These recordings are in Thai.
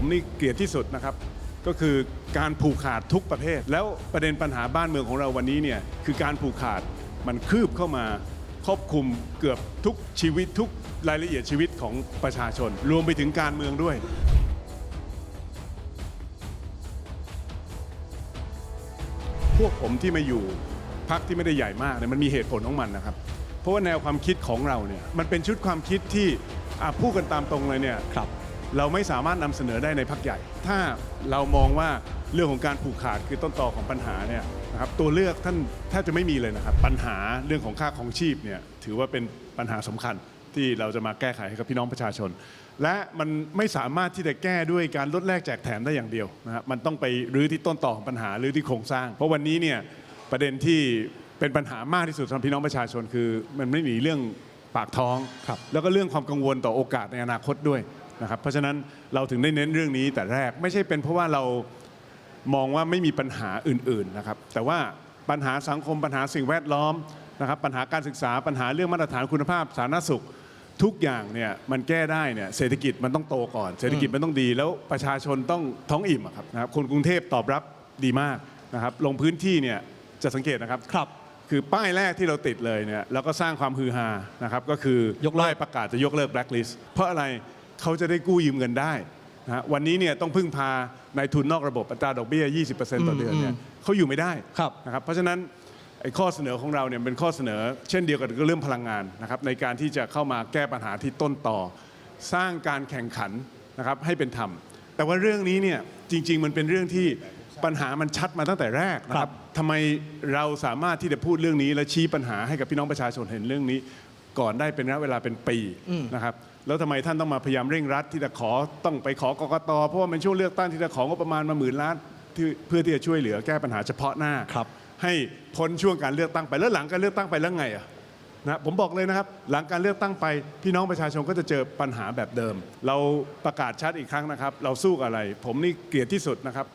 ผมนี่เกลียดที่สุดนะครับ ก็คือการผูกขาดทุกประเภท แล้วประเด็นปัญหาบ้านเมืองของเราวันนี้เนี่ยคือการผูกขาดมันคืบเข้ามาครอบคลุมเกือบทุกชีวิตทุกรายละเอียดชีวิตของประชาชน รวมไปถึงการเมืองด้วย พวกผมที่มาอยู่พักที่ไม่ได้ใหญ่มากเนี่ยมันมีเหตุผลของมันนะครับ เพราะว่าแนวความคิดของเราเนี่ยมันเป็นชุดความคิดที่พูดกันตามตรงเลยเนี่ยครับ เราไม่สามารถนำเสนอได้ในพักใหญ่ ถ้าเรามองว่าเรื่องของการผูกขาดคือต้นตอของปัญหาเนี่ยนะครับตัวเลือกท่านแทบจะไม่มีเลยนะครับ ปัญหาเรื่องของค่าของชีพเนี่ยถือว่าเป็นปัญหาสำคัญที่เราจะมาแก้ไขให้กับพี่น้องประชาชน และมันไม่สามารถที่จะแก้ด้วยการลดแลกแจกแถมได้อย่างเดียวนะครับมันต้องไปรื้อที่ต้นต่อของปัญหารื้อที่โครงสร้าง เพราะวันนี้เนี่ยประเด็นที่เป็นปัญหามากที่สุดสำหรับพี่น้องประชาชนคือ มันไม่มีเรื่องปากท้องครับแล้วก็เรื่องความกังวลต่อโอกาสในอนาคตด้วย นะครับเพราะฉะนั้นเราถึงได้เน้นเรื่องนี้แต่แรกไม่ใช่เป็นเพราะว่าเรามองว่าไม่มีปัญหาอื่นๆนะครับแต่ว่าปัญหาสังคมปัญหาสิ่งแวดล้อมนะครับปัญหาการศึกษาปัญหาเรื่องมาตรฐานคุณภาพสาธารณสุขทุกอย่างเนี่ยมันแก้ได้เนี่ยเศรษฐกิจมันต้องโตก่อน เศรษฐกิจมันต้องดีแล้วประชาชนต้องท้องอิ่มอะครับนะครับคนกรุงเทพตอบรับดีมากนะครับลงพื้นที่เนี่ยจะสังเกตนะครับครับ คือป้ายแรกที่เราติดเลยเนี่ยแล้วก็สร้างความฮือฮานะครับก็คือยกเลิก ป้ายประกาศจะยกเลิกแบล็คลิสต์เพราะอะไร เขาจะได้กู้ยืมเงินได้นะฮะวันนี้เนี่ยต้องพึ่งพานายทุนนอกระบบอัตราดอกเบี้ย 20%ต่อเดือนเนี่ยเขาอยู่ไม่ได้ครับ นะครับเพราะฉะนั้นไอ้ข้อเสนอของเราเนี่ยเป็นข้อเสนอ เช่นเดียวกับเรื่องพลังงานนะครับในการที่จะเข้ามาแก้ปัญหาที่ต้นต่อ สร้างการแข่งขันนะครับให้เป็นธรรม แต่ว่าเรื่องนี้เนี่ยจริง ๆ มันเป็นเรื่องที่ปัญหามันชัดมาตั้งแต่แรกนะคครัรับบทำไมเราสามารถที่จะพูดเรื่องนี้และชี้ปัญหาให้กับพี่น้องประชาชนเห็นเรื่องนี้ ก่อนได้เป็นระยะเวลาเป็นปีนะครับแล้วทำไมท่านต้องมาพยายามเร่งรัดที่จะขอต้องไปขอกกตเพราะว่าเป็นช่วงเลือกตั้งที่จะของบประมาณมาหมื่นล้านที่เพื่อที่จะช่วยเหลือแก้ปัญหาเฉพาะหน้าครับให้พ้นช่วงการเลือกตั้งไปแล้วหลังการเลือกตั้งไปแล้วไงอะนะผมบอกเลยนะครับ หลังการเลือกตั้งไป พี่น้องประชาชนก็จะเจอปัญหาแบบเดิม เราประกาศชัดอีกครั้งนะครับ เราสู้กับอะไร ผมนี่เกลียดที่สุดนะครับ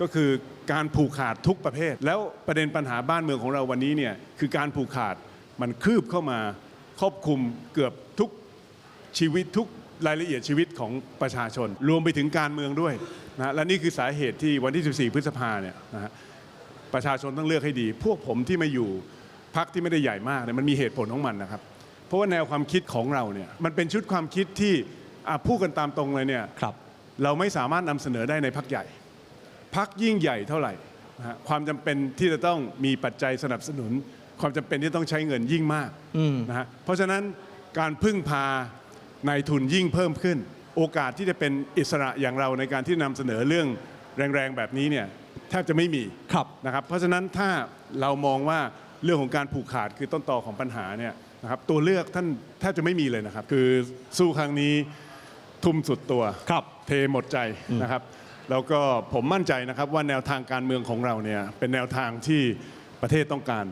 ก็คือการผูกขาดทุกประเภท แล้วประเด็นปัญหาบ้านเมืองของเราวันนี้เนี่ยคือการผูกขาดมันคืบเข้ามา ครอบคลุมเกือบทุกชีวิตทุกรายละเอียดชีวิตของประชาชน รวมไปถึงการเมืองด้วยนะฮะและนี่คือสาเหตุที่วันที่ 14 พฤษภาเนี่ยนะฮะประชาชนต้องเลือกให้ดี พวกผมที่มาอยู่พักที่ไม่ได้ใหญ่มากเนี่ยมันมีเหตุผลของมันนะครับ เพราะว่าแนวความคิดของเราเนี่ยมันเป็นชุดความคิดที่อะพูดกันตามตรงเลยเนี่ยครับ เราไม่สามารถนำเสนอได้ในพักใหญ่พักยิ่งใหญ่เท่าไหร่นะฮะความจำเป็นที่จะต้องมีปัจจัยสนับสนุน ความจำเป็นที่ต้องใช้เงินยิ่งมากอืมนะฮะเพราะฉะนั้นการพึ่งพานายทุนยิ่งเพิ่มขึ้น โอกาสที่จะเป็นอิสระอย่างเราในการที่นำเสนอเรื่องแรงๆแบบนี้เนี่ยแทบจะไม่มีครับนะครับ เพราะฉะนั้นถ้าเรามองว่าเรื่องของการผูกขาดคือต้นตอของปัญหาเนี่ยนะครับตัวเลือกท่านแทบจะไม่มีเลยนะครับ คือสู้ครั้งนี้ทุ่มสุดตัวครับเทหมดใจนะครับ แล้วก็ผมมั่นใจนะครับว่าแนวทางการเมืองของเราเนี่ยเป็นแนวทางที่ประเทศต้องการ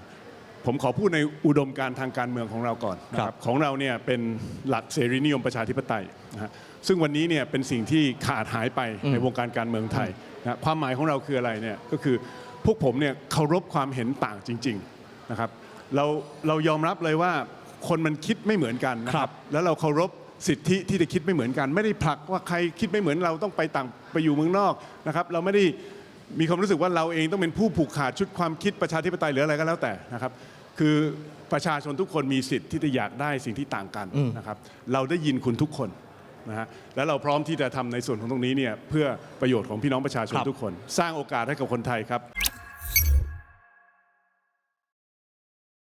ผมขอพูดในอุดมการณ์ทางการเมืองของเราก่อนนะคครัรับบของเราเนี่ยเป็นหลักเสรีนิยมประชาธิปไตยนะฮะซึ่งวันนี้เนี่ยเป็นสิ่งที่ขาดหายไปในวงการการเมืองไทยนะความหมายของเราคืออะไรเนี่ยก็คือพวกผมเนี่ยเคารพความเห็นต่างจริงๆนะครับเราเรายอมรับเลยว่าคนมันคิดไม่เหมือนกันนะคครัรับบแล้วเราเคารพสิทธิที่จะคิดไม่เหมือนกัน ไม่ได้ผลักว่าใครคิดไม่เหมือนเราต้องไปต่างไปอยู่เมืองนอกนะครับเราไม่ได้ มีความรู้สึกว่าเราเองต้องเป็นผู้ผูกขาดชุดความคิดประชาธิปไตยหรืออะไรก็แล้วแต่นะครับ คือประชาชนทุกคนมีสิทธิ์ที่จะอยากได้สิ่งที่ต่างกันนะครับ เราได้ยินคุณทุกคนนะฮะแล้วเราพร้อมที่จะทำในส่วนของตรงนี้เนี่ยเพื่อประโยชน์ของพี่น้องประชาชนครับทุกคน สร้างโอกาสให้กับคนไทยครับ